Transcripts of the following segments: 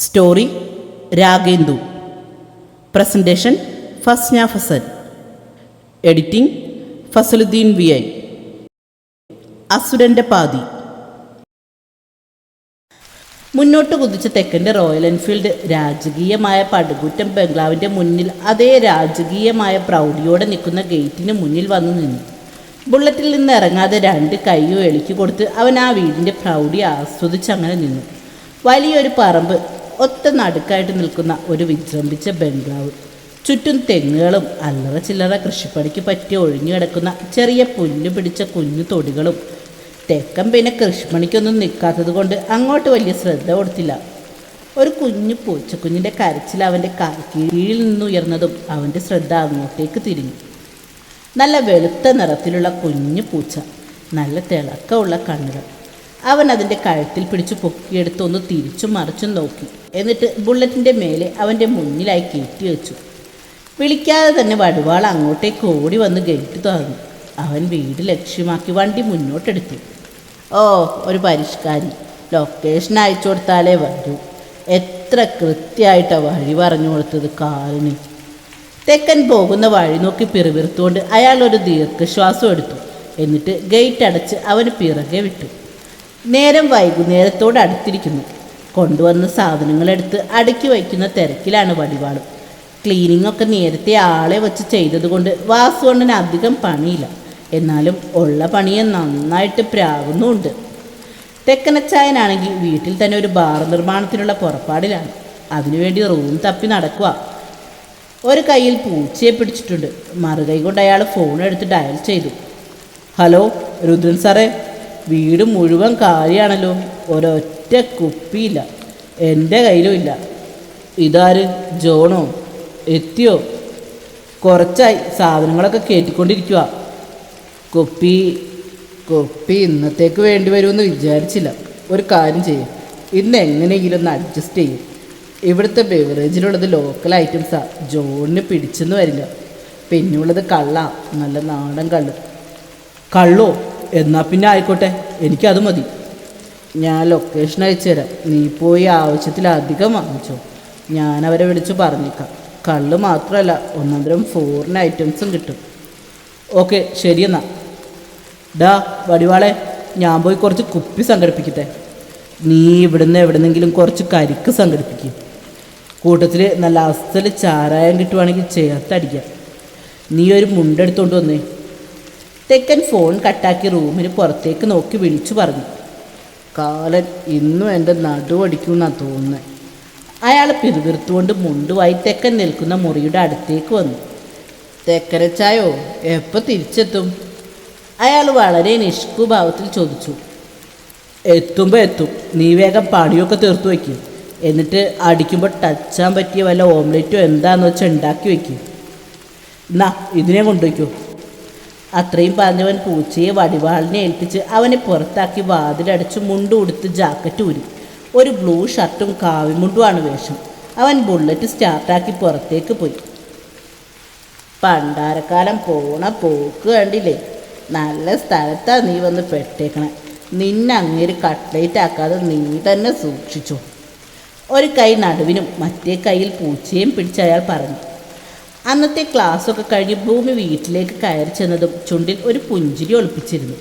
Story Ragendu. Presentation Fasna Fasal. Editing Fasaludheen V I. അസുരന്റെ പാതി. മുന്നോട്ട് കുതിച്ച തെക്കന്റെ royal Enfield രാജകീയമായ പടുകുറ്റം ബംഗ്ലാവിന്റെ മുന്നിൽ അതേ രാജകീയമായ പ്രൗഢിയോടെ നിൽക്കുന്ന ഗേറ്റിന് മുന്നിൽ വന്നു നിന്നു. ബുള്ളറ്റിൽ നിന്ന് ഇറങ്ങാതെ രണ്ട് കൈയോ എളിക്ക് കൊടുത്ത് അവൻ ആ വീടിന്റെ പ്രൗഢി ആസ്വദിച്ച് അങ്ങനെ നിന്നു. വലിയൊരു പറമ്പ് ഒത്ത നടുക്കായിട്ട് നിൽക്കുന്ന ഒരു വിജൃംഭിച്ച ബംഗ്ലാവ്. ചുറ്റും തെങ്ങുകളും അല്ലറ ചില്ലറ കൃഷിപ്പണിക്ക് പറ്റി ഒഴിഞ്ഞു കിടക്കുന്ന ചെറിയ പുല്ല് പിടിച്ച കുഞ്ഞു തൊടികളും. തെക്കൻ പിന്നെ കൃഷിപ്പണിക്കൊന്നും നിൽക്കാത്തത് കൊണ്ട് അങ്ങോട്ട് വലിയ ശ്രദ്ധ കൊടുത്തില്ല. ഒരു കുഞ്ഞു പൂച്ചക്കുഞ്ഞിന്റെ കരച്ചിൽ അവന്റെ കീഴിൽ നിന്ന് ഉയർന്നതും അവന്റെ ശ്രദ്ധ അങ്ങോട്ടേക്ക് തിരിഞ്ഞു. നല്ല വെളുത്ത നിറത്തിലുള്ള കുഞ്ഞു പൂച്ച നല്ല തിളക്കമുള്ള കണ്ണുകൾ. അവൻ അതിന്റെ കഴുത്തിൽ പിടിച്ചു പൊക്കിയെടുത്ത് ഒന്ന് തിരിച്ചും മറിച്ചും നോക്കി. എന്നിട്ട് ബുള്ളറ്റിന്റെ മേലെ അവന്റെ മുന്നിലായി കയറ്റി വെച്ചു. വിളിക്കാതെ തന്നെ വടുവാൾ അങ്ങോട്ടേക്ക് ഓടി വന്ന് ഗേറ്റ് തുറന്നു. അവൻ വീട് ലക്ഷ്യമാക്കി വണ്ടി മുന്നോട്ടെടുത്തു. ഓ ഒരു പരിഷ്കാരി. ലൊക്കേഷൻ അയച്ചു കൊടുത്താലേ വരൂ. എത്ര കൃത്യമായിട്ടാണ് വഴി പറഞ്ഞു കൊടുത്തത് കാറിന്. തെക്കൻ പോകുന്ന വഴി നോക്കി പിറുപിറുത്തുകൊണ്ട് അയാൾ ഒരു ദീർഘശ്വാസം എടുത്തു. എന്നിട്ട് ഗേറ്റ് അടച്ച് അവന് പിറകെ വിട്ടു. നേരം വൈകുന്നേരത്തോട് അടുത്തിരിക്കുന്നു. കൊണ്ടുവന്ന സാധനങ്ങളെടുത്ത് അടുക്കി വയ്ക്കുന്ന തിരക്കിലാണ് വടിവാളും. ക്ലീനിങ് ഒക്കെ നേരത്തെ ആളെ വച്ച് ചെയ്തതുകൊണ്ട് വാസുവണ്ണന് അധികം പണിയില്ല. എന്നാലും ഉള്ള പണിയെ നന്നായിട്ട് പ്രാകുന്നുമുണ്ട് തെക്കനച്ചായനാണെങ്കിൽ വീട്ടിൽ തന്നെ ഒരു ബാർ നിർമ്മാണത്തിനുള്ള പുറപ്പാടിലാണ്. അതിനുവേണ്ടി റൂം തപ്പി നടക്കുക. ഒരു കയ്യിൽ പൂച്ചയെ പിടിച്ചിട്ടുണ്ട്. മറുകൈ കൊണ്ട് അയാൾ ഫോൺ എടുത്ത് ഡയൽ ചെയ്തു. ഹലോ രുദ്രൻ സാറേ വീട് മുഴുവൻ കാര്യമാണല്ലോ ഒരൊറ്റ കുപ്പിയില്ല. എന്റെ കയ്യിലും ഇല്ല. ഇതാര്? ജോണോ? എത്തിയോ? കുറച്ചായി. സാധനങ്ങളൊക്കെ കയറ്റിക്കൊണ്ടിരിക്കുക കുപ്പി കുപ്പി ഇന്നത്തേക്ക് വേണ്ടി വരുമെന്ന് വിചാരിച്ചില്ല. ഒരു കാര്യം ചെയ്യും. ഇന്ന് എങ്ങനെയെങ്കിലും ഒന്ന് അഡ്ജസ്റ്റ് ചെയ്യും. ഇവിടുത്തെ ബെവറേജിലുള്ളത് ലോക്കൽ ഐറ്റംസാണ് ജോണിന് പിടിച്ചെന്ന് വരില്ല. പിന്നുള്ളത് കള്ള. നല്ല നാടൻ കള്ള്. കള്ളോ? എന്നാൽ പിന്നെ ആയിക്കോട്ടെ. എനിക്കത് മതി. ഞാൻ ലൊക്കേഷൻ അയച്ചു തരാം. നീ പോയി ആവശ്യത്തിലധികം വാങ്ങിച്ചോ. ഞാൻ അവരെ വിളിച്ച് പറഞ്ഞേക്കാം. കള്ള് മാത്രമല്ല ഒന്നന്തരം ഫോറിൻ ഐറ്റംസും കിട്ടും. ഓക്കെ ശരിയെന്നാ ഡാ വടിവാളെ ഞാൻ പോയി കുറച്ച് കുപ്പി സംഘടിപ്പിക്കട്ടെ. നീ ഇവിടുന്ന് എവിടുന്നെങ്കിലും കുറച്ച് കരിക്ക് സംഘടിപ്പിക്കും. കൂട്ടത്തിൽ നല്ല അസ്സൽ ചാരായം കിട്ടുവാണെങ്കിൽ ചേർത്തടിക്കാം. നീ ഒരു മുണ്ടെടുത്തോണ്ട് വന്നേ. തെക്കൻ ഫോൺ കട്ടാക്കി റൂമിന് പുറത്തേക്ക് നോക്കി വിളിച്ചു പറഞ്ഞു. കാലൻ ഇന്നും എന്റെ നടുവടിക്കുമെന്നാണ് തോന്നുന്നത് അയാൾ പിറുപിറുത്തുകൊണ്ട് മുണ്ടുമായി തെക്കൻ നിൽക്കുന്ന മുറിയുടെ അടുത്തേക്ക് വന്നു. തെക്കരച്ചായോ എപ്പോൾ തിരിച്ചെത്തും? അയാൾ വളരെ നിഷ്കുഭാവത്തിൽ ചോദിച്ചു. എത്തുമ്പോൾ എത്തും. നീ വേഗം പണിയൊക്കെ തീർത്തു വയ്ക്കും. എന്നിട്ട് അടിക്കുമ്പോൾ ടച്ചാൻ പറ്റിയ വല്ല ഓംലെറ്റോ എന്താണെന്ന് വെച്ചാൽ ഉണ്ടാക്കി വയ്ക്കും. എന്നാ ഇതിനെ കൊണ്ടുവയ്ക്കൂ. അത്രയും പറഞ്ഞവൻ പൂച്ചയെ വടിവാളിനെ ഏൽപ്പിച്ച് അവനെ പുറത്താക്കി വാതിലടച്ച് മുണ്ട് ഉടുത്ത് ജാക്കറ്റ് ഊരി. ഒരു ബ്ലൂ ഷർട്ടും കാവിമുണ്ടുമാണ് വേഷം. അവൻ ബുള്ളറ്റ് സ്റ്റാർട്ടാക്കി പുറത്തേക്ക് പോയി. പണ്ടാരക്കാലം പോണ പോക്ക് കണ്ടില്ലേ? നല്ല സ്ഥലത്താ നീ വന്ന് പെട്ടേക്കണേ. നിന്നെ അങ്ങേര് കട്ട്ലേറ്റ് ആക്കാതെ നീ തന്നെ സൂക്ഷിച്ചു. ഒരു കൈ നടുവിനും മറ്റേ കൈയിൽ പൂച്ചയും പിടിച്ച് അയാൾ പറഞ്ഞു. അന്നത്തെ ക്ലാസ്സൊക്കെ കഴിഞ്ഞ് ഭൂമി വീട്ടിലേക്ക് കയറി ചെന്നതും ചുണ്ടിൽ ഒരു പുഞ്ചിരി ഒളിപ്പിച്ചിരുന്നു.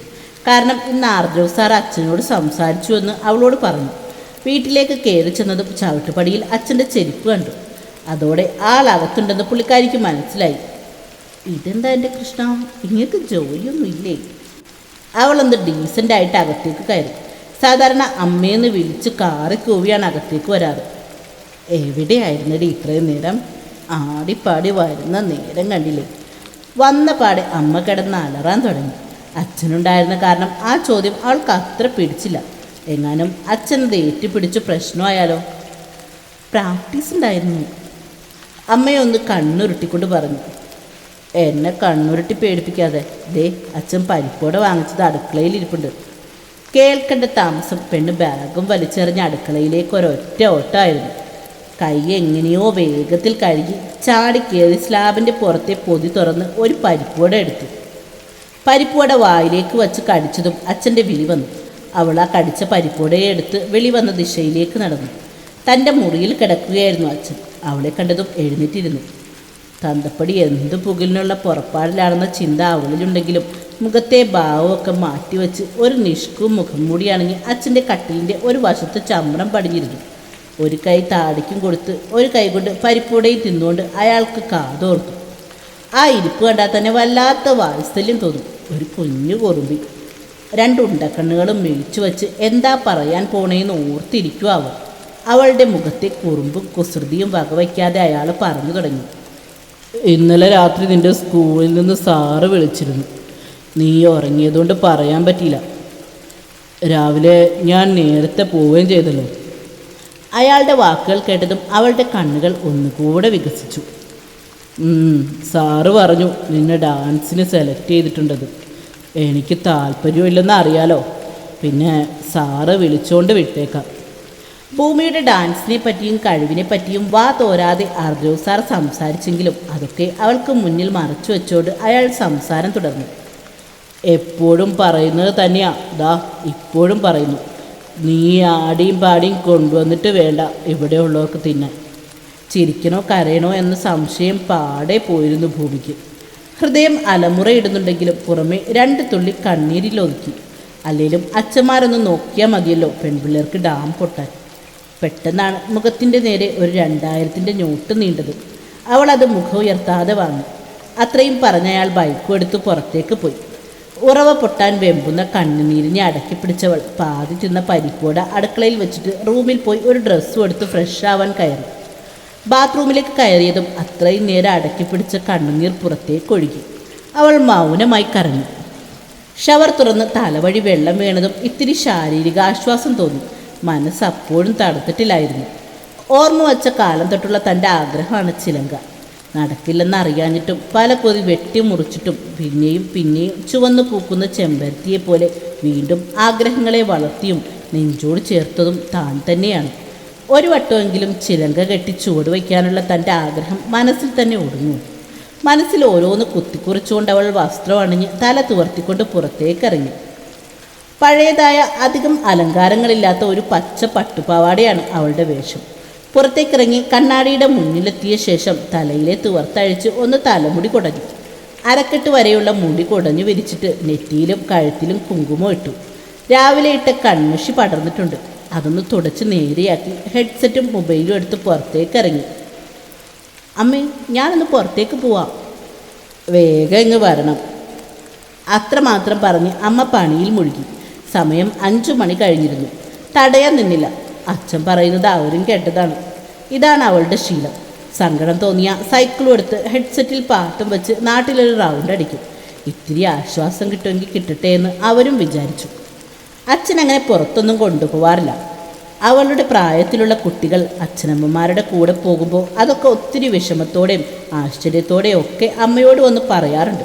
കാരണം ഇന്ന് ആർദ്രവ് സാർ അച്ഛനോട് സംസാരിച്ചു എന്ന് അവളോട് പറഞ്ഞു. വീട്ടിലേക്ക് കയറി ചെന്നതും ചവിട്ടുപടിയിൽ അച്ഛന്റെ ചെരുപ്പ് കണ്ടു. അതോടെ ആളകത്തുണ്ടെന്ന് പുള്ളിക്കാരിക്ക് മനസ്സിലായി. ഇതെന്താ എന്റെ കൃഷ്ണ? ഇങ്ങക്ക് ജോലിയൊന്നുമില്ലേ അവളൊന്ന് ഡീസന്റ് ആയിട്ട് അകത്തേക്ക് കയറി. സാധാരണ അമ്മയെന്ന് വിളിച്ച് കാറി കൂവിയാണ് അകത്തേക്ക് വരാറ്. എവിടെയായിരുന്നടി ഇത്രയും നേരം? ആടിപ്പാടി വരുന്ന നേരം കണ്ടില്ലേ? വന്ന പാടെ അമ്മ കിടന്ന് അലറാൻ തുടങ്ങി. അച്ഛനുണ്ടായിരുന്ന കാരണം ആ ചോദ്യം അവൾക്ക് അത്ര പിടിച്ചില്ല. എങ്ങാനും അച്ഛൻ അത് ഏറ്റുപിടിച്ച് പ്രശ്നമായാലോ? പ്രാക്ടീസ് ഉണ്ടായിരുന്നു. അമ്മയെ ഒന്ന് കണ്ണുരുട്ടിക്കൊണ്ട് പറഞ്ഞു. എന്നെ കണ്ണുരുട്ടി പേടിപ്പിക്കാതെ ദേ അച്ഛൻ പരിപ്പോടെ വാങ്ങിച്ചത് അടുക്കളയിൽ ഇരിപ്പുണ്ട്. കേൾക്കേണ്ട താമസം പെണ്ണ് ബാഗും വലിച്ചെറിഞ്ഞ് അടുക്കളയിലേക്ക് ഒരൊറ്റ ഓട്ടമായിരുന്നു. കൈ എങ്ങനെയോ വേഗത്തിൽ കഴുകി ചാടിക്കേറി സ്ലാബിന്റെ പുറത്തെ പൊതി തുറന്ന് ഒരു പരിപ്പുവട എടുത്തു. പരിപ്പുവട വായിലേക്ക് വച്ച് കടിച്ചതും അച്ഛന്റെ വിളി വന്നു. അവൾ ആ കടിച്ച പരിപ്പുവടയെ എടുത്ത് വെളി വന്ന ദിശയിലേക്ക് നടന്നു. തന്റെ മുറിയിൽ കിടക്കുകയായിരുന്നു അച്ഛൻ. അവളെ കണ്ടതും എഴുന്നേറ്റിരുന്നു. തന്തപ്പടി എന്ത് പുകലിനുള്ള പുറപ്പാടിലാണെന്ന ചിന്ത അവളിലുണ്ടെങ്കിലും മുഖത്തെ ഭാവമൊക്കെ മാറ്റിവെച്ച് ഒരു നിഷ്കും മുഖം മൂടിയാണെങ്കിൽ അച്ഛന്റെ കട്ടിലിന്റെ ഒരു വശത്ത് ചമ്രം പടിഞ്ഞിരുന്നു. ഒരു കൈ താടിക്കും കൊടുത്ത് ഒരു കൈ കൊണ്ട് പരിപ്പൂടയും തിന്നുകൊണ്ട് അയാൾക്ക് കാതോർത്തു ആ ഇരിപ്പ് കണ്ടാൽ തന്നെ വല്ലാത്ത വാത്സല്യം തോന്നും. ഒരു കുഞ്ഞു കുറുമ്പി. രണ്ട് ഉണ്ടക്കണ്ണുകളും മിഴിച്ചു വച്ച് എന്താ പറയാൻ പോണേന്ന് ഓർത്തിരിക്കും അവൾ. അവളുടെ മുഖത്തെ കുറുമ്പും കുസൃതിയും വകവയ്ക്കാതെ അയാൾ പറഞ്ഞു തുടങ്ങി. ഇന്നലെ രാത്രി നിന്റെ സ്കൂളിൽ നിന്ന് സാറ് വിളിച്ചിരുന്നു. നീ ഉറങ്ങിയതുകൊണ്ട് പറയാൻ പറ്റിയില്ല. രാവിലെ ഞാൻ നേരത്തെ പോവുകയും ചെയ്തല്ലോ. അയാളുടെ വാക്കുകൾ കേട്ടതും അവളുടെ കണ്ണുകൾ ഒന്നുകൂടെ വികസിച്ചു. സാറ് പറഞ്ഞു നിന്നെ ഡാൻസിന് സെലക്ട് ചെയ്തിട്ടുണ്ടത്. എനിക്ക് താല്പര്യമില്ലെന്ന് അറിയാലോ. പിന്നെ സാറ് വിളിച്ചുകൊണ്ട് വിട്ടേക്കാം. ഭൂമിയുടെ ഡാൻസിനെ പറ്റിയും കഴിവിനെ പറ്റിയും വാ തോരാതെ അർജു സാർ സംസാരിച്ചെങ്കിലും അതൊക്കെ അവൾക്ക് മുന്നിൽ മറച്ചു വെച്ചോണ്ട് അയാൾ സംസാരം തുടർന്നു. എപ്പോഴും പറയുന്നത് തന്നെയാ. ദാ ഇപ്പോഴും പറയുന്നു. നീ ആടിയും പാടിയും കൊണ്ടുവന്നിട്ട് വേണ്ട. ഇവിടെയുള്ളവർക്ക് തിന്നാൻ ചിരിക്കണോ കരയണോ എന്ന സംശയം പാടെ പോയിരുന്നു ഭൂമിക്ക്. ഹൃദയം അലമുറയിടുന്നുണ്ടെങ്കിലും പുറമെ രണ്ട് തുള്ളി കണ്ണീരിലൊതുക്കി അല്ലെങ്കിലും അച്ഛന്മാരൊന്ന് നോക്കിയാൽ മതിയല്ലോ പെൺപിള്ളേർക്ക് ഡാം പൊട്ടാൻ. പെട്ടെന്നാണ് മുഖത്തിന്റെ നേരെ ഒരു രണ്ടായിരത്തിന്റെ നോട്ട് നീണ്ടത്. അവൾ അത് മുഖം ഉയർത്താതെ വാങ്ങി അത്രയും പറഞ്ഞയാൾ ബൈക്കും എടുത്ത് പുറത്തേക്ക് പോയി. ഉറവ പൊട്ടാൻ വെമ്പുന്ന കണ്ണുനീരിനെ അടക്കി പിടിച്ചവൾ. പാതി തിന്ന പരിപ്പോട അടുക്കളയിൽ വെച്ചിട്ട് റൂമിൽ പോയി ഒരു ഡ്രസ്സും എടുത്ത് ഫ്രഷ് ആവാൻ കയറി. ബാത്റൂമിലേക്ക് കയറിയതും അത്രയും നേരം അടക്കി പിടിച്ച കണ്ണുനീർ പുറത്തേക്ക് ഒഴുകി. അവൾ മൗനമായി കരഞ്ഞു. ഷവർ തുറന്ന് തലവഴി വെള്ളം വീണതും ഇത്തിരി ശാരീരിക ആശ്വാസം തോന്നി. മനസ്സ് അപ്പോഴും തടുത്തിട്ടില്ലായിരുന്നു ഓർമ്മ വച്ച കാലം തൊട്ടുള്ള തന്റെ ആഗ്രഹമാണ് ചിലങ്ക. നടക്കില്ലെന്ന് അറിയാനിട്ടും പല കൊതി വെട്ടി മുറിച്ചിട്ടും പിന്നെയും പിന്നെയും ചുവന്നു പൂക്കുന്ന ചെമ്പരത്തിയെ പോലെ വീണ്ടും ആഗ്രഹങ്ങളെ വളർത്തിയും നെഞ്ചോട് ചേർത്തതും താൻ തന്നെയാണ്. ഒരു വട്ടമെങ്കിലും ചിലങ്ക കെട്ടി ചുവട് വയ്ക്കാനുള്ള തന്റെ ആഗ്രഹം മനസ്സിൽ തന്നെ ഒടുങ്ങും മനസ്സിൽ ഓരോന്ന് കുത്തിക്കുറിച്ചുകൊണ്ട് അവൾ വസ്ത്രം അണിഞ്ഞ് തല തുവർത്തിക്കൊണ്ട് പുറത്തേക്കിറങ്ങി. പഴയതായ അധികം അലങ്കാരങ്ങളില്ലാത്ത ഒരു പച്ച പട്ടുപാവാടയാണ് അവളുടെ വേഷം. പുറത്തേക്കിറങ്ങി കണ്ണാടിയുടെ മുന്നിലെത്തിയ ശേഷം തലയിലെ തുവർത്തഴിച്ച് ഒന്ന് തലമുടി കുടഞ്ഞു. അരക്കെട്ട് വരെയുള്ള മുടി കുടഞ്ഞു വിരിച്ചിട്ട് നെറ്റിയിലും കഴുത്തിലും കുങ്കുമം ഇട്ടു. രാവിലെ ഇട്ട കൺമഷി പടർന്നിട്ടുണ്ട്. അതൊന്ന് തുടച്ച് നേരെയാക്കി ഹെഡ്സെറ്റും മൊബൈലും എടുത്ത് പുറത്തേക്ക് ഇറങ്ങി അമ്മേ ഞാനൊന്ന് പുറത്തേക്ക് പോവാം. വേഗം ഇങ്ങ് വരണം. അത്രമാത്രം പറഞ്ഞ് അമ്മ പണിയിൽ മുഴുകി. സമയം അഞ്ചു മണി കഴിഞ്ഞിരുന്നു. തടയാൻ നിന്നില്ല. അച്ഛൻ പറയുന്നത് അവരും കേട്ടതാണ്. ഇതാണ് അവളുടെ ശീലം. സങ്കടം തോന്നിയ സൈക്കിളും എടുത്ത് ഹെഡ്സെറ്റിൽ പാട്ടും വെച്ച് നാട്ടിലൊരു റൗണ്ട് അടിക്കും. ഇത്തിരി ആശ്വാസം കിട്ടുമെങ്കിൽ കിട്ടട്ടെ എന്ന് അവരും വിചാരിച്ചു. അച്ഛൻ അങ്ങനെ പുറത്തൊന്നും കൊണ്ടുപോവാറില്ല. അവളുടെ പ്രായത്തിലുള്ള കുട്ടികൾ അച്ഛനമ്മമാരുടെ കൂടെ പോകുമ്പോൾ അതൊക്കെ ഒത്തിരി വിഷമത്തോടെയും ആശ്ചര്യത്തോടെയും ഒക്കെ അമ്മയോട് വന്ന് പറയാറുണ്ട്.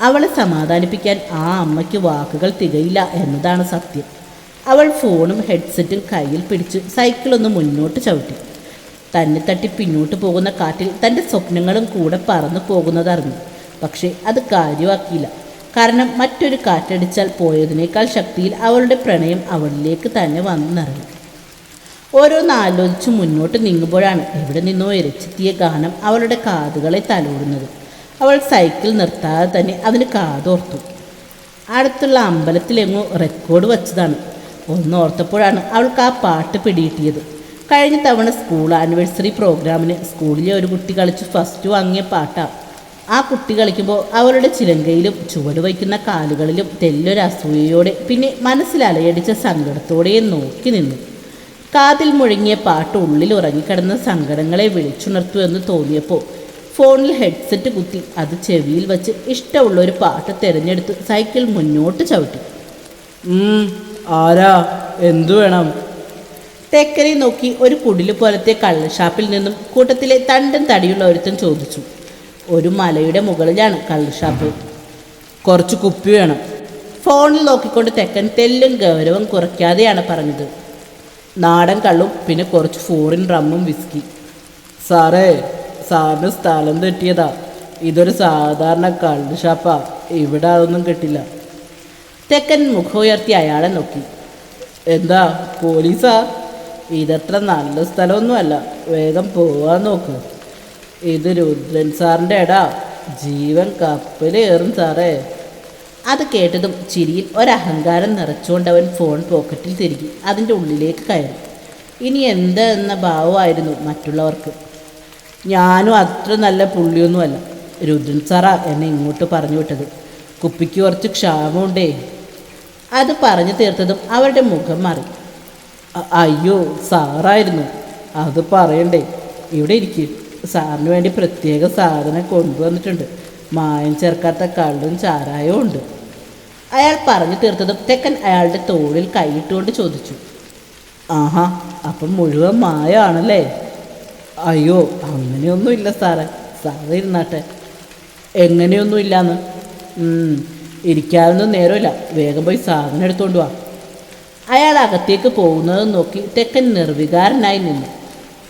അവളെ സമാധാനിപ്പിക്കാൻ ആ അമ്മയ്ക്ക് വാക്കുകൾ തികയില്ല എന്നതാണ് സത്യം. അവൾ ഫോണും ഹെഡ്സെറ്റും കയ്യിൽ പിടിച്ച് സൈക്കിളൊന്ന് മുന്നോട്ട് ചവിട്ടി. തന്നെ തട്ടി പിന്നോട്ട് പോകുന്ന കാറ്റിൽ തന്റെ സ്വപ്നങ്ങളും കൂടെ പറന്നു പോകുന്നതറിഞ്ഞു. പക്ഷേ അത് കാര്യമാക്കിയില്ല. കാരണം മറ്റൊരു കാറ്റടിച്ചാൽ പോയതിനേക്കാൾ ശക്തിയിൽ അവളുടെ പ്രണയം അവളിലേക്ക് തന്നെ വന്നറിഞ്ഞു ഓരോന്ന് ആലോചിച്ച് മുന്നോട്ട് നീങ്ങുമ്പോഴാണ് എവിടെ നിന്നോ ഇരച്ചെത്തിയ ഗാനം അവളുടെ കാതുകളെ തലോടുന്നത്. അവൾ സൈക്കിൾ നിർത്താതെ തന്നെ അതിന് കാതോർത്തു. അടുത്തുള്ള അമ്പലത്തിലെങ്ങോ റെക്കോർഡ് വച്ചതാണ്. ഒന്നോർത്തപ്പോഴാണ് അവൾക്ക് ആ പാട്ട് പിടികിട്ടിയത്. കഴിഞ്ഞ തവണ സ്കൂൾ ആനിവേഴ്സറി പ്രോഗ്രാമിന് സ്കൂളിലെ ഒരു കുട്ടി കളിച്ച് ഫസ്റ്റ് വാങ്ങിയ പാട്ടാണ് ആ കുട്ടി കളിക്കുമ്പോൾ അവളുടെ ചിലങ്കയിലും ചുവട് വയ്ക്കുന്ന കാലുകളിലും തെല്ലൊരു അസൂയയോടെ പിന്നെ മനസ്സിലലയടിച്ച സങ്കടത്തോടെ നോക്കി നിന്നു. കാതിൽ മുഴങ്ങിയ പാട്ട് ഉള്ളിൽ ഉറങ്ങിക്കിടന്ന സങ്കടങ്ങളെ വിളിച്ചുണർത്തു എന്ന് തോന്നിയപ്പോൾ ഫോണിൽ ഹെഡ്സെറ്റ് കുത്തി അത് ചെവിയിൽ വച്ച് ഇഷ്ടമുള്ള ഒരു പാട്ട് തിരഞ്ഞെടുത്ത് സൈക്കിൾ മുന്നോട്ട് ചവിട്ടി. ആരാ? എന്തു വേണം? തെക്കനെ നോക്കി ഒരു കുടിൽ പോലത്തെ കള്ളുഷാപ്പിൽ നിന്നും കൂട്ടത്തിലെ തണ്ടും തടിയുള്ള ഒരുത്തൻ ചോദിച്ചു. ഒരു മലയുടെ മുകളിലാണ് കള്ളുഷാപ്പ്. കുറച്ച് കുപ്പി വേണം. ഫോണിൽ നോക്കിക്കൊണ്ട് തെക്കൻ തെല്ലും ഗൗരവം കുറയ്ക്കാതെയാണ് പറഞ്ഞത്. നാടൻ കള്ളും പിന്നെ കുറച്ച് ഫോറിൻ റമ്മും വിസ്കി സാറേ സാറിന് സ്ഥലം തെറ്റിയതാ. ഇതൊരു സാധാരണ കള്ളുഷാപ്പാ. ഇവിടെ അതൊന്നും കിട്ടില്ല. തെക്കൻ മുഖമുയർത്തി അയാളെ നോക്കി. എന്താ പോലീസാ ഇതത്ര നല്ല സ്ഥലമൊന്നുമല്ല. വേഗം പോവാൻ നോക്ക്. ഇത് രുദ്രൻ സാറിന്റെ ഇടാ ജീവൻ കപ്പലേറും സാറേ. അത് കേട്ടതും ചിരിയിൽ ഒരഹങ്കാരം നിറച്ചുകൊണ്ട് അവൻ ഫോൺ പോക്കറ്റിൽ തിരികെ അതിന്റെ ഉള്ളിലേക്ക് കയറി. ഇനി എന്ത് എന്ന ഭാവമായിരുന്നു മറ്റുള്ളവർക്ക്. ഞാനും അത്ര നല്ല പുള്ളിയൊന്നുമല്ല. രുദ്രൻ സാറാ എന്നെ ഇങ്ങോട്ട് പറഞ്ഞു വിട്ടത്. കുപ്പിക്ക് കുറച്ച് ക്ഷാമമുണ്ടേ. അത് പറഞ്ഞു തീർത്തതും അവരുടെ മുഖം മാറി. അയ്യോ സാറായിരുന്നു. അത് പറയണ്ടേ. ഇവിടെ ഇരിക്കും. സാറിന് വേണ്ടി പ്രത്യേക സാധനം കൊണ്ടുവന്നിട്ടുണ്ട്. മായം ചേർക്കാത്ത കള്ളും ചാരായവും ഉണ്ട്. അയാൾ പറഞ്ഞു തീർത്തതും തെക്കൻ അയാളുടെ തോളിൽ കൈയിട്ടുകൊണ്ട് ചോദിച്ചു. ആഹാ അപ്പം മുഴുവൻ മായാണല്ലേ? അയ്യോ അങ്ങനെയൊന്നുമില്ല സാറേ. സാറ് ഇരുന്നാട്ടെ. എങ്ങനെയൊന്നും ഇല്ലാന്ന് ഉം, ഇരിക്കാനൊന്നും നേരമില്ല. വേഗം പോയി സാധനം എടുത്തോണ്ട് വാ. അയാൾ അകത്തേക്ക് പോകുന്നത് നോക്കി തെക്കൻ നിർവികാരനായി നിന്നു.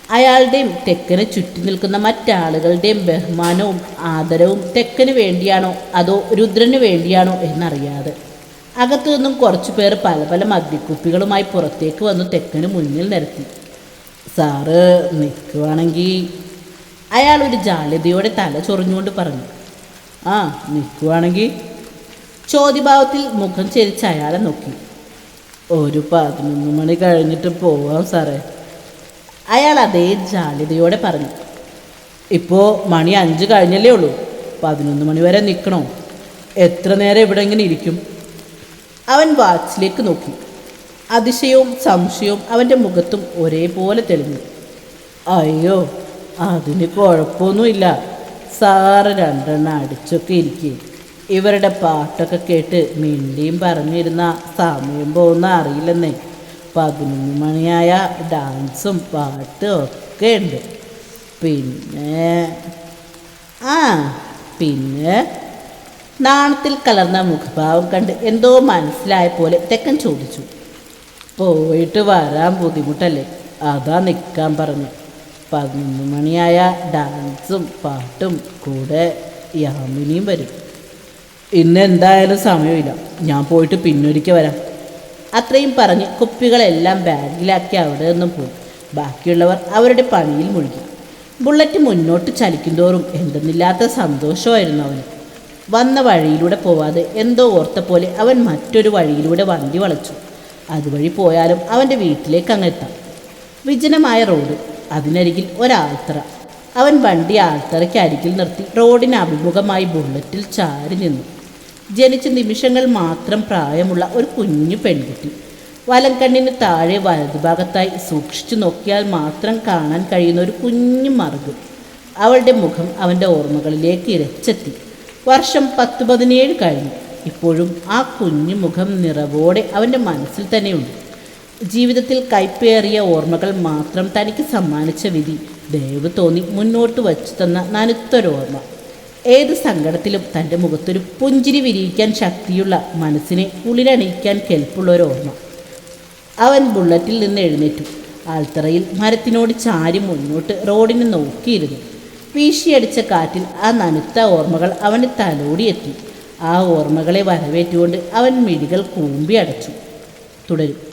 അയാളുടെയും തെക്കനെ ചുറ്റി നിൽക്കുന്ന മറ്റാളുകളുടെയും ബഹുമാനവും ആദരവും തെക്കന് വേണ്ടിയാണോ അതോ രുദ്രന് വേണ്ടിയാണോ എന്നറിയാതെ. അകത്തു നിന്നും കുറച്ചു പേർ പല പല മദ്യക്കുപ്പികളുമായി പുറത്തേക്ക് വന്ന് തെക്കന് മുന്നിൽ നിരത്തി. സാറ് നിൽക്കുവാണെങ്കിൽ അയാൾ ഒരു ജാള്യതയോടെ തല ചൊറിഞ്ഞുകൊണ്ട് പറഞ്ഞു. ആ നിൽക്കുവാണെങ്കിൽ ചോദ്യഭാവത്തിൽ മുഖം ചെരിച്ച് അയാളെ നോക്കി. ഒരു പതിനൊന്ന് മണി കഴിഞ്ഞിട്ട് പോവാം സാറേ. അയാൾ അതേ ജാള്യതയോടെ പറഞ്ഞു. ഇപ്പോൾ മണി അഞ്ച് കഴിഞ്ഞല്ലേ ഉള്ളൂ. പതിനൊന്ന് മണി വരെ നിൽക്കണോ? എത്ര നേരം ഇവിടെ ഇങ്ങനെ ഇരിക്കും? അവൻ വാച്ചിലേക്ക് നോക്കി. അതിശയവും സംശയവും അവന്റെ മുഖത്തും ഒരേപോലെ തെളിഞ്ഞു. അയ്യോ അതിന് കുഴപ്പമൊന്നുമില്ല. സാറ് രണ്ടെണ്ണം അടിച്ചൊക്കെ ഇരിക്കേ. ഇവരുടെ പാട്ടൊക്കെ കേട്ട് മിണ്ടിയും പറഞ്ഞിരുന്ന സമയം പോകുന്ന അറിയില്ലെന്നേ. പതിനൊന്ന് മണിയായ ഡാൻസും പാട്ടും ഒക്കെ ഉണ്ട്. പിന്നെ ആ പിന്നെ നാണത്തിൽ കലർന്ന മുഖഭാവം കണ്ട് എന്തോ മനസ്സിലായ പോലെ തെക്കൻ ചോദിച്ചു. പോയിട്ട് വരാൻ ബുദ്ധിമുട്ടല്ലേ? അതാ നിൽക്കാൻ പറഞ്ഞു. പതിനൊന്ന് മണിയായ ഡാൻസും പാട്ടും കൂടെ യാമിനിയും വരും. ഇന്ന് എന്തായാലും സമയമില്ല. ഞാൻ പോയിട്ട് പിന്നൊരിക്കൽ വരാം. അത്രയും പറഞ്ഞ് കുപ്പികളെല്ലാം ബാഗിലാക്കി അവിടെ നിന്നും പോയി. ബാക്കിയുള്ളവർ അവരുടെ പണിയിൽ മുഴുകി. ബുള്ളറ്റ് മുന്നോട്ട് ചലിക്കുന്തോറും എന്തെന്നില്ലാത്ത സന്തോഷമായിരുന്നു അവന്. വന്ന വഴിയിലൂടെ പോവാതെ എന്തോ ഓർത്ത പോലെ അവൻ മറ്റൊരു വഴിയിലൂടെ വണ്ടി വളച്ചു. അതുവഴി പോയാലും അവന്റെ വീട്ടിലേക്ക് അങ്ങെത്താം വിജനമായ റോഡ് അതിനരികിൽ ഒരാൾത്തറ അവൻ വണ്ടി ആൾത്തറയ്ക്ക് അരികിൽ നിർത്തി റോഡിന് അഭിമുഖമായി ബുള്ളറ്റിൽ ചാരി നിന്നു. ജനിച്ച നിമിഷങ്ങൾ മാത്രം പ്രായമുള്ള ഒരു കുഞ്ഞു പെൺകുട്ടി. വലം കണ്ണിന് താഴെ വലതുഭാഗത്തായി സൂക്ഷിച്ചു നോക്കിയാൽ മാത്രം കാണാൻ കഴിയുന്ന ഒരു കുഞ്ഞു മറുകും. അവളുടെ മുഖം അവന്റെ ഓർമ്മകളിലേക്ക് ഇരച്ചെത്തി. വർഷം പത്ത് പതിനേഴ് കഴിഞ്ഞു. ഇപ്പോഴും ആ കുഞ്ഞു മുഖം നിറവോടെ അവന്റെ മനസ്സിൽ തന്നെയുണ്ട്. ജീവിതത്തിൽ കൈപ്പേറിയ ഓർമ്മകൾ മാത്രം തനിക്ക് സമ്മാനിച്ച വിധി ദയവ് തോന്നി മുന്നോട്ട് വച്ചു തന്ന നനുത്തൊരോർമ്മ. ഏത് സങ്കടത്തിലും തന്റെ മുഖത്തൊരു പുഞ്ചിരി വിരിയിക്കാൻ ശക്തിയുള്ള മനസ്സിനെ ഉള്ളിലണിയിക്കാൻ കെൽപ്പുള്ള ഒരു ഓർമ്മ. അവൻ ബുള്ളറ്റിൽ നിന്ന് എഴുന്നേറ്റു. ആൽത്തറയിൽ മരത്തിനോട് ചാരി മുന്നോട്ട് റോഡിന് നോക്കിയിരുന്നു. വീശിയടിച്ച കാറ്റിൽ ആ നനുത്ത ഓർമ്മകൾ അവന് തലോടിയെത്തി ആ ഓർമ്മകളെ വരവേറ്റുകൊണ്ട് അവൻ മിഴികൾ കൂമ്പി അടച്ചു തുടരും.